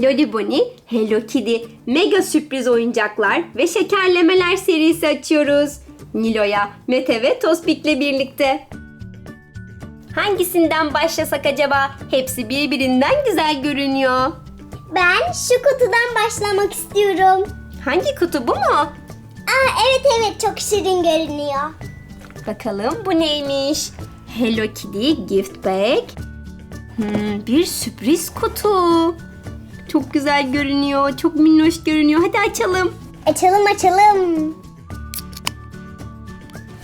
Loli Hello Kitty, mega sürpriz oyuncaklar ve şekerlemeler serisi açıyoruz. Nilo'ya, Mete ve Tospik'le birlikte. Hangisinden başlasak acaba? Hepsi birbirinden güzel görünüyor. Ben şu kutudan başlamak istiyorum. Hangi kutu bu mu? Aa evet evet çok şirin görünüyor. Bakalım bu neymiş? Hello Kitty gift bag. Hmm, bir sürpriz kutu. Çok güzel görünüyor. Çok minnoş görünüyor. Hadi açalım. Açalım açalım.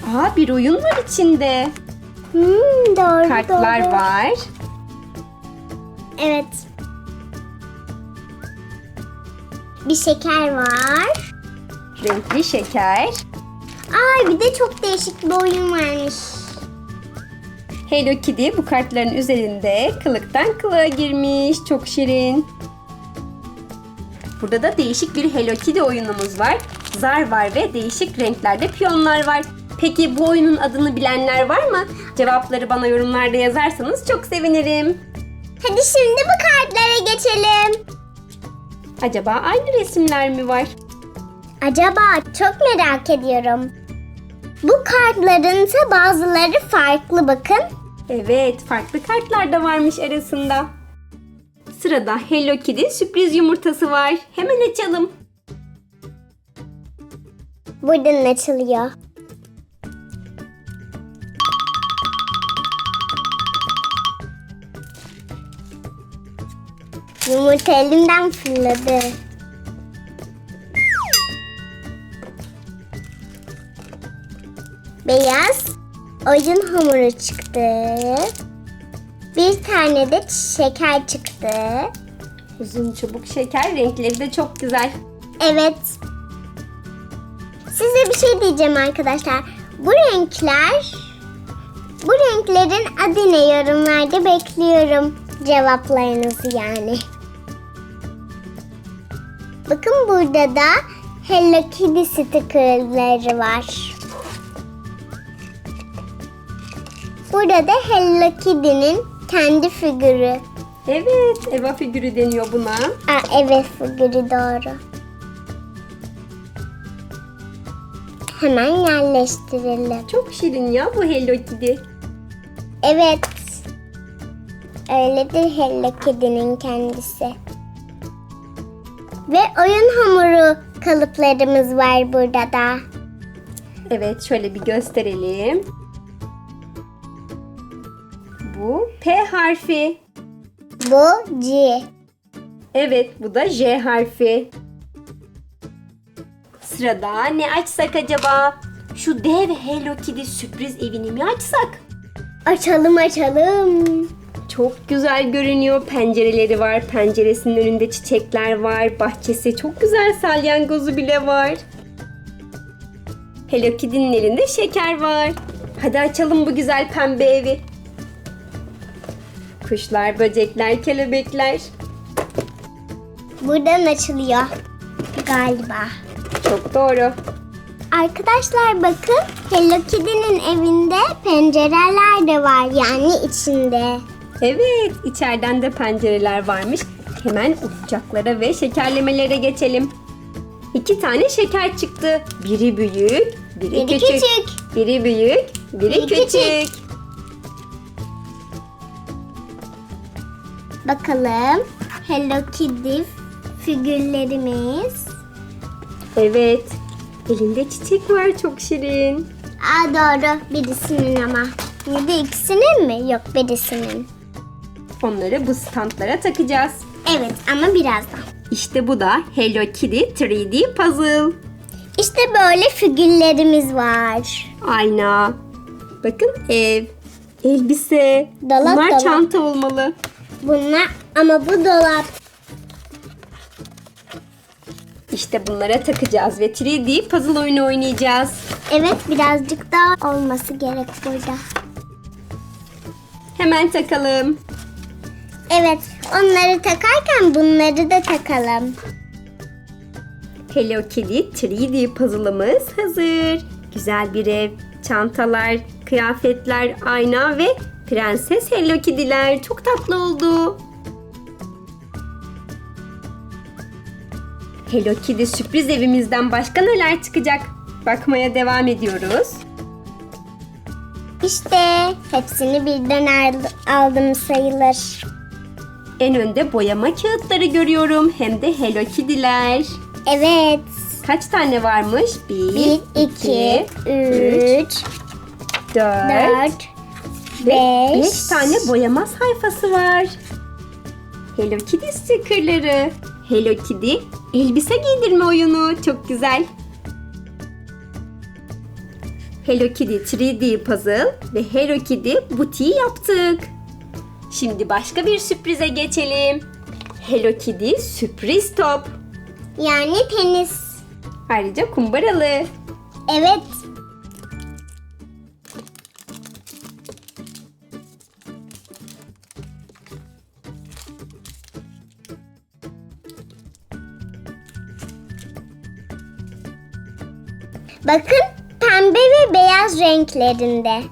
Aa bir oyun var içinde. Hmm, doğru Kartlar doğru. var. Evet. Bir şeker var. Renkli şeker. Ay bir de çok değişik bir oyun varmış. Hello Kitty bu kartların üzerinde kılıktan kılığa girmiş. Çok şirin. Burada da değişik bir Hello Kitty oyunumuz var. Zar var ve değişik renklerde piyonlar var. Peki bu oyunun adını bilenler var mı? Cevapları bana yorumlarda yazarsanız çok sevinirim. Hadi şimdi bu kartlara geçelim. Acaba aynı resimler mi var? Acaba çok merak ediyorum. Bu kartların ise bazıları farklı bakın. Evet, farklı kartlar da varmış arasında. Sırada Hello Kitty sürpriz yumurtası var. Hemen açalım. Buradan açılıyor. Yumurta elimden fırladı. Beyaz oyun hamuru çıktı. Bir tane de şeker çıktı. Uzun çubuk şeker renkleri de çok güzel. Evet. Size bir şey diyeceğim arkadaşlar. Bu renkler, bu renklerin adı ne yorumlarda bekliyorum cevaplarınızı yani. Bakın burada da Hello Kitty stickerları var. Burada da Hello Kitty'nin kendi figürü. Evet, Eva figürü deniyor buna. Aa, evet figürü doğru. Hemen yerleştirelim. Çok şirin ya bu Hello Kitty. Evet. Öyledir Hello Kitty'nin kendisi. Ve oyun hamuru kalıplarımız var burada da. Evet, şöyle bir gösterelim. Bu P harfi. Bu C. Evet, bu da J harfi. Sırada ne açsak acaba? Şu dev Hello Kitty sürpriz evini mi açsak? Açalım açalım. Çok güzel görünüyor. Pencereleri var. Penceresinin önünde çiçekler var. Bahçesi çok güzel. Salyangozu bile var. Hello Kitty'nin elinde şeker var. Hadi açalım bu güzel pembe evi. Kuşlar, böcekler, kelebekler. Buradan açılıyor. Galiba. Çok doğru. Arkadaşlar bakın Hello Kitty'nin evinde pencereler de var yani içinde. Evet, içeriden de pencereler varmış. Hemen oyuncaklara ve şekerlemelere geçelim. İki tane şeker çıktı. Biri büyük, biri, Biri küçük. küçük. Biri büyük, biri, Biri küçük. küçük. Bakalım Hello Kitty figürlerimiz. Evet. Elinde çiçek var çok şirin. Aa doğru birisinin ama. Ya da ikisinin mi? Yok birisinin. Onları bu standlara takacağız. Evet ama birazdan. İşte bu da Hello Kitty 3D Puzzle. İşte böyle figürlerimiz var. Ayna. Bakın ev, elbise. Dolap, Bunlar dolap. çanta olmalı. Bunlar ama bu dolap. İşte bunlara takacağız ve 3D puzzle oyunu oynayacağız. Evet birazcık daha olması gerek burada. Hemen takalım. Evet onları takarken bunları da takalım. Hello Kitty 3D puzzle'ımız hazır. Güzel bir ev, çantalar, kıyafetler, ayna ve Prenses Hello Kitty'ler. Çok tatlı oldu. Hello Kitty sürpriz evimizden başka neler çıkacak? Bakmaya devam ediyoruz. İşte hepsini birden al- aldım sayılır. En önde boyama kağıtları görüyorum. Hem de Hello Kitty'ler. Evet. Kaç tane varmış? 1, 1, 2, 3, 4, 4, 5 5. tane boyama sayfası var. Hello Kitty stickerları. Hello Kitty elbise giydirme oyunu. Çok güzel. Hello Kitty 3D puzzle ve Hello Kitty butiği yaptık. Şimdi başka bir sürprize geçelim. Hello Kitty sürpriz top. Yani tenis. Ayrıca kumbaralı. Evet. Bakın pembe ve beyaz renklerinde.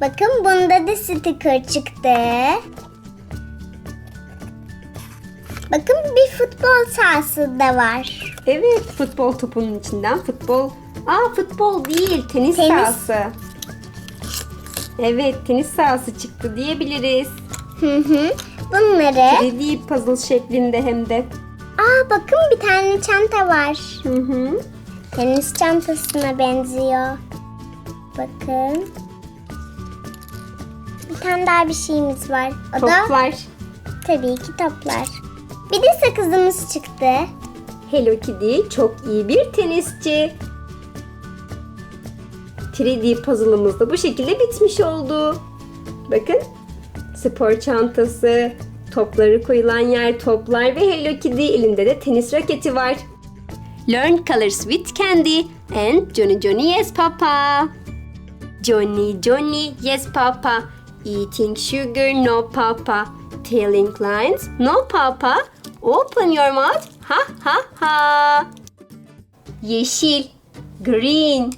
Bakın bunda da sticker çıktı. Bakın bir futbol sahası da var. Evet futbol topunun içinden futbol. Aa futbol değil tenis, Tenis. sahası. Evet tenis sahası çıktı diyebiliriz. Hı hı. Bunları... 3D puzzle şeklinde hem de. Aa bakın bir tane çanta var. Hı hı. Tenis çantasına benziyor. Bakın. Bir tane daha bir şeyimiz var. O da Toplar. tabii ki toplar. Bir de sakızımız çıktı. Hello Kitty çok iyi bir tenisçi. 3D puzzle'ımız da bu şekilde bitmiş oldu. Bakın spor çantası, topları koyulan yer, toplar ve Hello Kitty elinde de tenis raketi var. Learn colors with Candy and Johnny Johnny yes papa. Johnny Johnny yes papa. Eating sugar no papa. Telling lines no papa. Open your mouth ha ha ha. Yeşil green.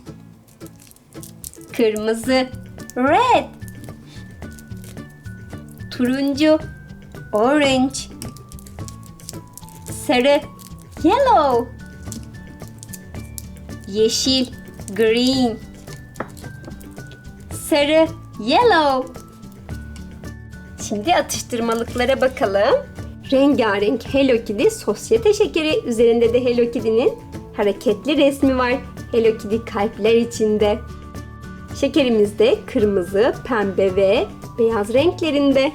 Kırmızı red. Turuncu orange. Sarı yellow. Yeşil green. Sarı yellow. Şimdi atıştırmalıklara bakalım. Rengarenk Hello Kitty sosyete şekeri. Üzerinde de Hello Kitty'nin hareketli resmi var. Hello Kitty kalpler içinde. Şekerimiz de kırmızı, pembe ve beyaz renklerinde.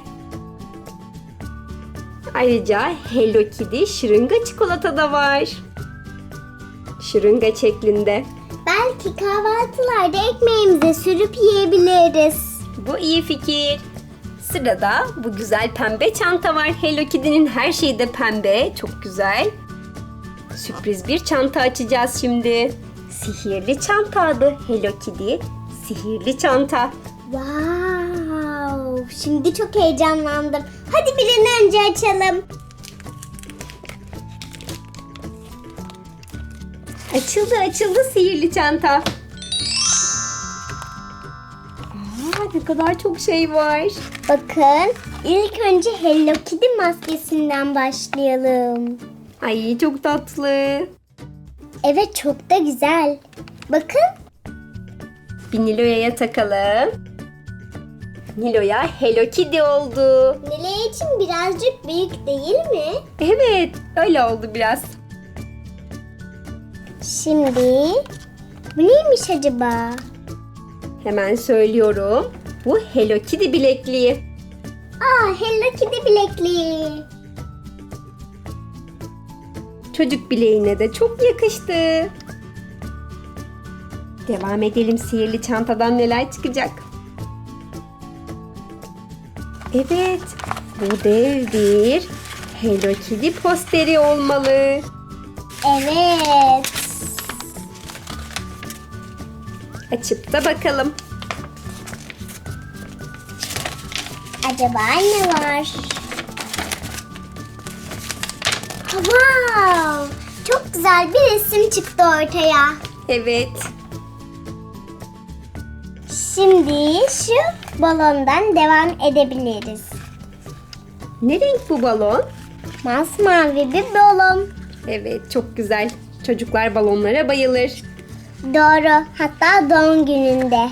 Ayrıca Hello Kitty şırınga çikolata da var. Şırınga şeklinde. Belki kahvaltılarda ekmeğimize sürüp yiyebiliriz. Bu iyi fikir. Sırada bu güzel pembe çanta var. Hello Kitty'nin her şeyi de pembe. Çok güzel. Sürpriz bir çanta açacağız şimdi. Sihirli çanta adı Hello Kitty. Sihirli çanta. Wow! Şimdi çok heyecanlandım. Hadi bir an önce açalım. Açıldı açıldı sihirli çanta. Aa, ne kadar çok şey var. Bakın ilk önce Hello Kitty maskesinden başlayalım. Ay çok tatlı. Evet çok da güzel. Bakın Bir Nilo'ya takalım. Nilo'ya Hello Kitty oldu. Nile için birazcık büyük değil mi? Evet öyle oldu biraz. Şimdi bu neymiş acaba? Hemen söylüyorum. Bu Hello Kitty bilekliği. Aa Hello Kitty bilekliği. Çocuk bileğine de çok yakıştı. Devam edelim sihirli çantadan neler çıkacak. Evet, bu dev bir Hello Kitty posteri olmalı. Evet. Açıp da bakalım. Acaba ne var? Wow! Çok güzel bir resim çıktı ortaya. Evet, Şimdi şu balondan devam edebiliriz. Ne renk bu balon? Masmavi bir balon. Evet çok güzel. Çocuklar balonlara bayılır. Doğru. Hatta doğum gününde.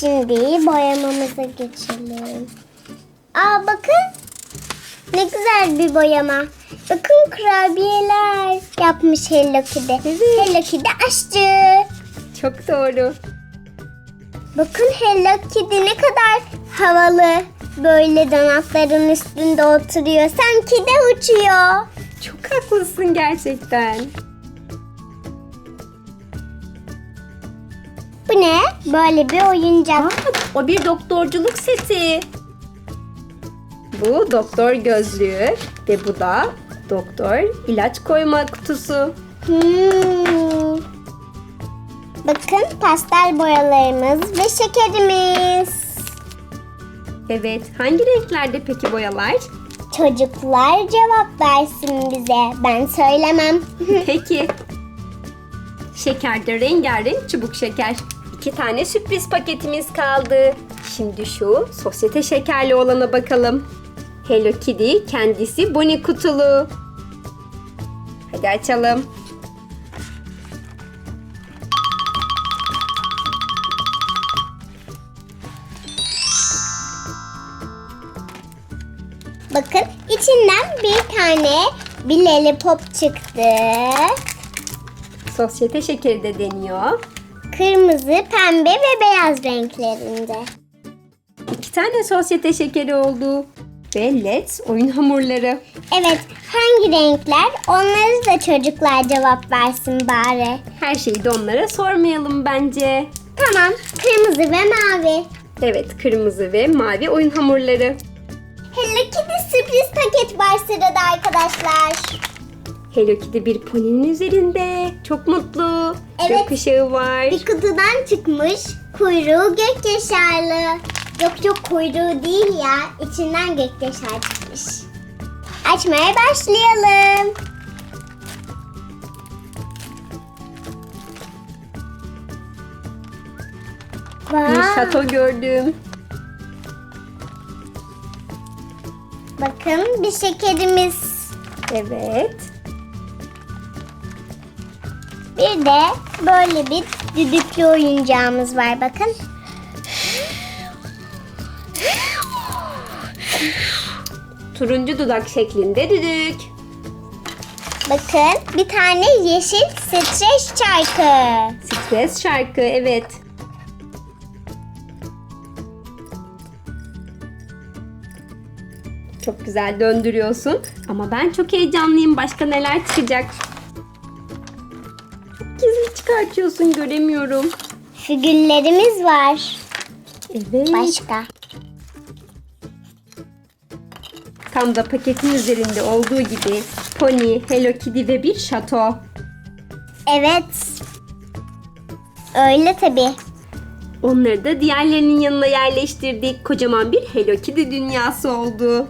Şimdi boyamamıza geçelim. Aa bakın. Ne güzel bir boyama. Bakın kurabiyeler yapmış Hello Kitty. Hello Kitty aşçı. Çok doğru. Bakın Hello Kitty ne kadar havalı. Böyle donatların üstünde oturuyor. Sanki de uçuyor. Çok haklısın gerçekten. Bu ne? Böyle bir oyuncak. Aa, o bir doktorculuk seti. Bu doktor gözlüğü ve bu da doktor ilaç koyma kutusu. Hmm. Bakın pastel boyalarımız ve şekerimiz. Evet, hangi renklerde peki boyalar? Çocuklar cevap versin bize. Ben söylemem. Peki. Şekerde rengarenk çubuk şeker. İki tane sürpriz paketimiz kaldı. Şimdi şu sosyete şekerli olana bakalım. Hello Kitty kendisi Bonnie kutulu. Hadi açalım. Bakın içinden bir tane bir lollipop çıktı. Sosyete şekeri de deniyor. Kırmızı, pembe ve beyaz renklerinde. İki tane sosyete şekeri oldu. Ve Let's oyun hamurları. Evet, hangi renkler? Onları da çocuklar cevap versin bari. Her şeyi de onlara sormayalım bence. Tamam, kırmızı ve mavi. Evet, kırmızı ve mavi oyun hamurları. Hello Kitty sürpriz paket var sırada arkadaşlar. Hello Kitty bir poninin üzerinde. Çok mutlu. Evet. Gökkuşağı var. Bir kutudan çıkmış, kuyruğu gökyaşarlı. Yok yok kuyruğu değil ya, içinden gökyaşar çıkmış. Açmaya başlayalım. Bir Vay, şato gördüm. Bakın bir şekerimiz. Evet. Bir de böyle bir düdüklü oyuncağımız var bakın. Turuncu dudak şeklinde düdük. Bakın bir tane yeşil streç çarkı. Stres şarkı evet. Çok güzel döndürüyorsun. Ama ben çok heyecanlıyım. Başka neler çıkacak? Çok gizli çıkartıyorsun. Göremiyorum. Figürlerimiz var. Evet. Başka. Tam da paketin üzerinde olduğu gibi Pony, Hello Kitty ve bir şato. Evet. Öyle tabii. Onları da diğerlerinin yanına yerleştirdik. Kocaman bir Hello Kitty dünyası oldu.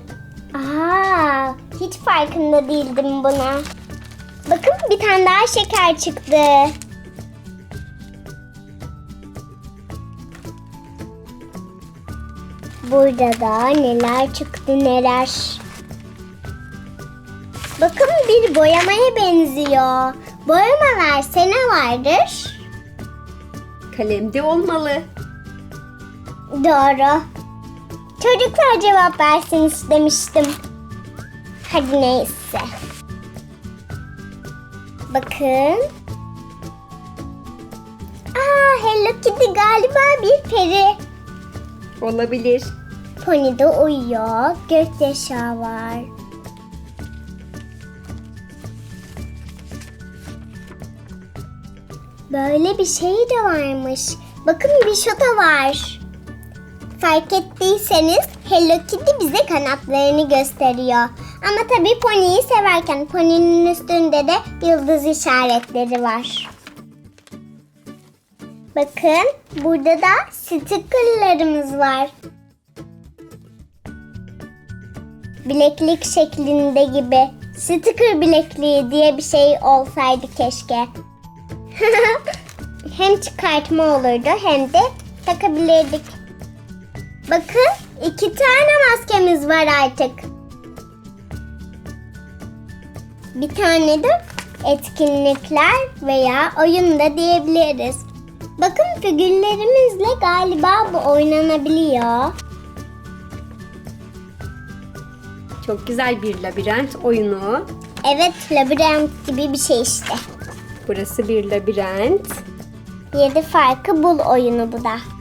Aa, hiç farkında değildim buna. Bakın bir tane daha şeker çıktı. Burada da neler çıktı neler. Bakın bir boyamaya benziyor. Boyama verse ne vardır? Kalemde olmalı. Doğru. Çocuklar cevap versin istemiştim. Hadi neyse. Bakın. Aa, Hello Kitty galiba bir peri. Olabilir. Pony de uyuyor. Gökyaşağı var. Böyle bir şey de varmış. Bakın bir şoto var. Fark ettiyseniz Hello Kitty bize kanatlarını gösteriyor. Ama tabii Pony'yi severken Pony'nin üstünde de yıldız işaretleri var. Bakın burada da stickerlarımız var. Bileklik şeklinde gibi. Sticker bilekliği diye bir şey olsaydı keşke. hem çıkartma olurdu hem de takabilirdik. Bakın iki tane maskemiz var artık. Bir tane de etkinlikler veya oyun da diyebiliriz. Bakın figürlerimizle galiba bu oynanabiliyor. Çok güzel bir labirent oyunu. Evet labirent gibi bir şey işte. Burası bir labirent. Yedi farkı bul oyunu bu da.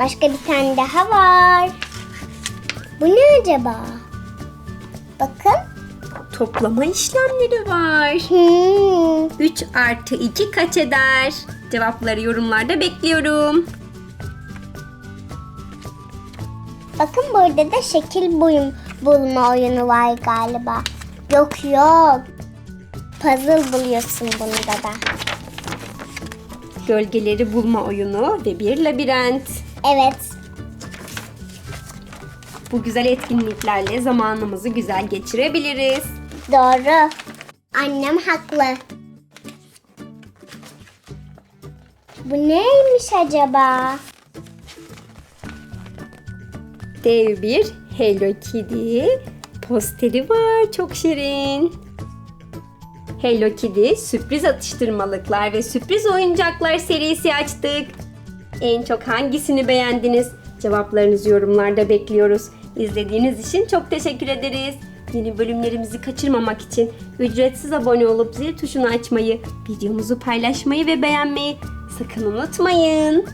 Başka bir tane daha var. Bu ne acaba? Bakın. Toplama işlemleri var. Hmm. 3 artı 2 kaç eder? Cevapları yorumlarda bekliyorum. Bakın burada da şekil buyum bulma oyunu var galiba. Yok yok. Puzzle buluyorsun bunda da. Gölgeleri bulma oyunu ve bir labirent. Evet. Bu güzel etkinliklerle zamanımızı güzel geçirebiliriz. Doğru. Annem haklı. Bu neymiş acaba? Dev bir Hello Kitty posteri var. Çok şirin. Hello Kitty sürpriz atıştırmalıklar ve sürpriz oyuncaklar serisi açtık. En çok hangisini beğendiniz? Cevaplarınızı yorumlarda bekliyoruz. İzlediğiniz için çok teşekkür ederiz. Yeni bölümlerimizi kaçırmamak için ücretsiz abone olup zil tuşunu açmayı, videomuzu paylaşmayı ve beğenmeyi sakın unutmayın.